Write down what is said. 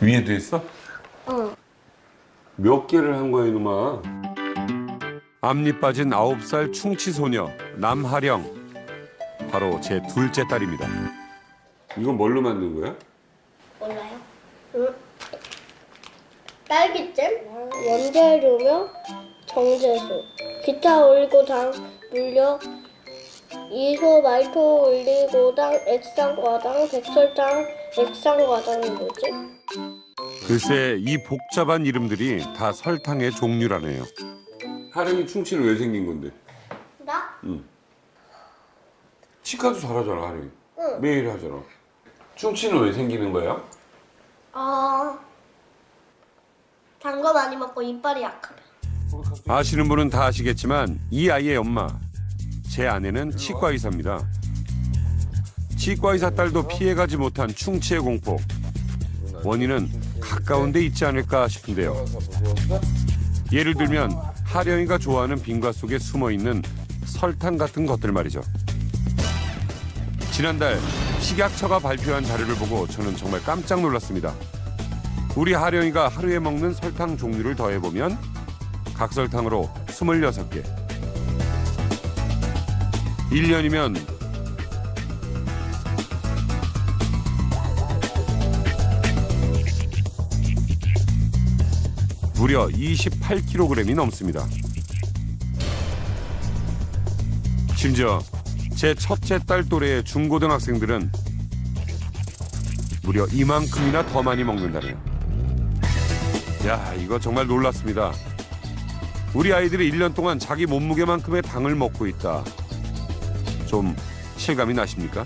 위에도 있어? 응. 몇 개를 한 거야 이놈아? 앞니 빠진 아홉 살 충치 소녀 남하령 바로 제 둘째 딸입니다. 이건 뭘로 만든 거야? 몰라요? 응. 딸기잼, 원재료며 정제수, 기타 올리고당, 물엿, 이소, 말토, 올리고당, 액상과당, 백설당, 액상과당이 뭐지? 글쎄 이 복잡한 이름들이 다 설탕의 종류라네요. 하령이 충치는 왜 생긴 건데? 나? 치과도 잘하잖아 하령이. 응. 매일 하잖아. 충치는 왜 생기는 거야? 어... 단거 많이 먹고 이빨이 약하면. 아시는 분은 다 아시겠지만 이 아이의 엄마 제 아내는 치과 의사입니다. 치과 의사 딸도 피해가지 못한 충치의 공포 원인은 가까운 데 있지 않을까 싶은데요. 예를 들면 하령이가 좋아하는 빙과 속에 숨어 있는 설탕 같은 것들 말이죠. 지난달 식약처가 발표한 자료를 보고 저는 정말 깜짝 놀랐습니다. 우리 하령이가 하루에 먹는 설탕 종류를 더해보면 각설탕으로 26개. 1년이면 무려 28kg이 넘습니다. 심지어 제 첫째 딸 또래의 중고등학생들은 무려 이만큼이나 더 많이 먹는다네요. 야, 이거 정말 놀랐습니다. 우리 아이들이 1년 동안 자기 몸무게만큼의 당을 먹고 있다. 좀 실감이 나십니까?